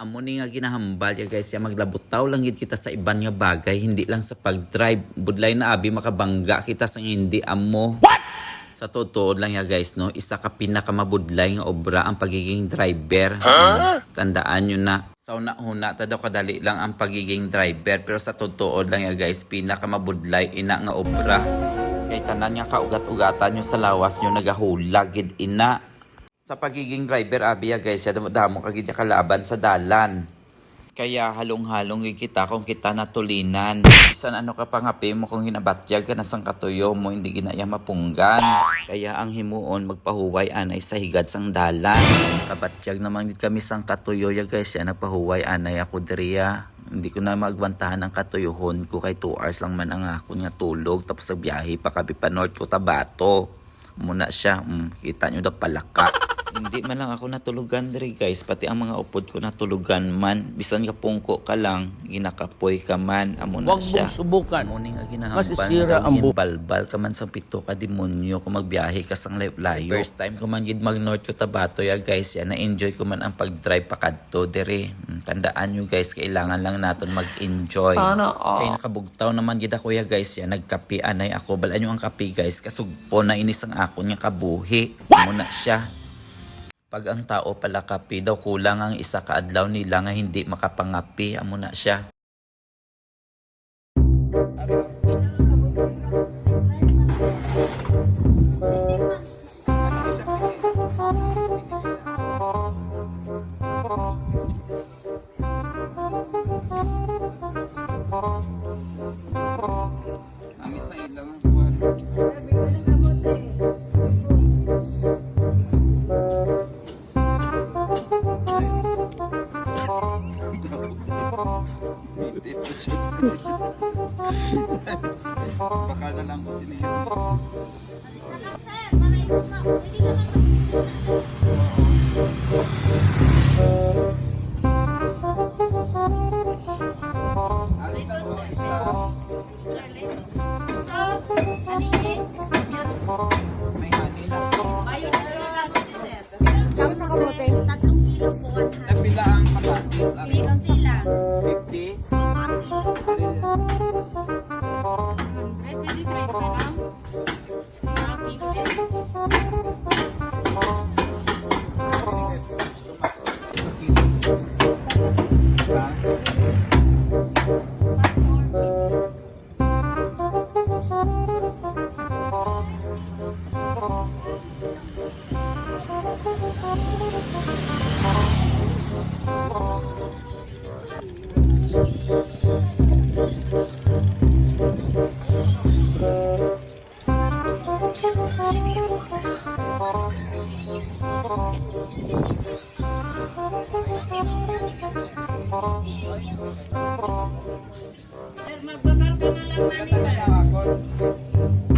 Amo ni nga ginahambal ya guys, ya maglabutaw lang gid kita sa iban nga bagay, hindi lang sa pag-drive. Budlay na abi makabangga kita sa hindi amo. Sa totoo lang ya guys, no, isa ka pinakamabudlay nga obra ang pagiging driver. Mm, Tandaan nyo na. Sa una-una, ta daw kadali lang ang pagiging driver. Pero sa totoo lang ya guys, pinakamabudlay ina nga obra. Kay tanan nga kaugat-ugatan nyo sa lawas nyo nagahulag gid ina. Sa pagiging driver abi ya guys, ya damo kagid ya kalaban sa dalan. Kaya halong-halong kita kung kita natulinan. Bisan ano ka pangapi mo kung hinabatyag ka na sang katuyo mo, hindi ginaya mapunggan. Kaya ang himuon magpahuway anay sa higad sang dalan. Kabatyag naman kami sang katuyo ya guys, ya nagpahuway anay ako diriya. Hindi ko na magbantahan ang katuyuhon ko kay 2 hours lang man ang ako nga tulog tapos nagbiyahe pa kami pa North Cotabato. Muna siya, mm, kita nyo daw palaka. Hindi man lang ako natulugan diri guys, pati ang mga upod ko natulugan man. Bisan ka pungko ka lang, ginakapoy ka man, amo na Huwag siya. mong subukan. Amo ni nga ginahambal Masisira ang bu- balbal ka man sa pito ka demonyo kung magbiyahe ka sang layo. layo. First time ko man gid mag North Cotabato ya guys, ya na-enjoy ko man ang pag-drive pa kadto diri. Mm, Tandaan nyo guys, kailangan lang naton mag-enjoy. Sana all. Kay nakabugtaw naman gid ako ya guys, ya nagkapi anay ako. Balaan nyo ang kapi guys, kasugpo na inis ang akon nga kabuhi. Amo na siya. Pag ang tao pala kapi daw kulang ang isa ka adlaw nila nga hindi makapangapi, amo na siya. Baka na lang ko sila Thank uh you. -huh. Sir, magbabal ka na lang man, sir.